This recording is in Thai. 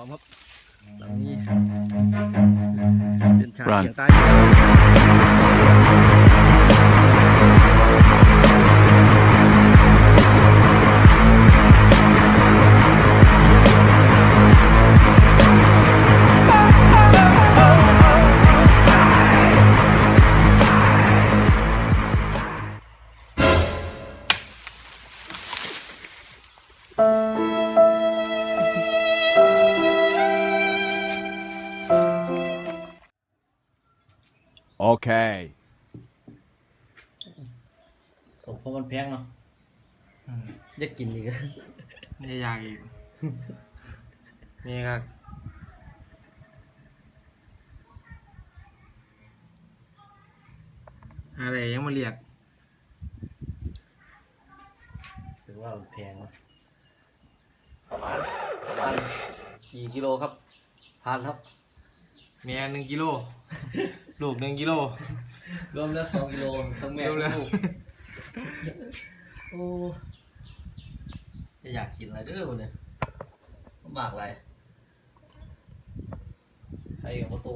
อมครับหลังนี้เป็นชา Run เสียงใต้ Okay. สมเพราะมันแพงเนาะอืมอยากกินอีกอะนี่อยากอีก นี่ครับอะไรยังมาเรียก ถือว่ามันแพงเนาะประมาณประมาณกี่กิโลครับพันครับ เมียหนึ่งกิโลลูกหนึ่งกิโล รวมแล้วสองกิโลทั้งแม่รวมแล้ทั้ว งลูกโอ้จะอยากกินอะไรเด้อวันนี้ลำบากอะไรใส่กับประตู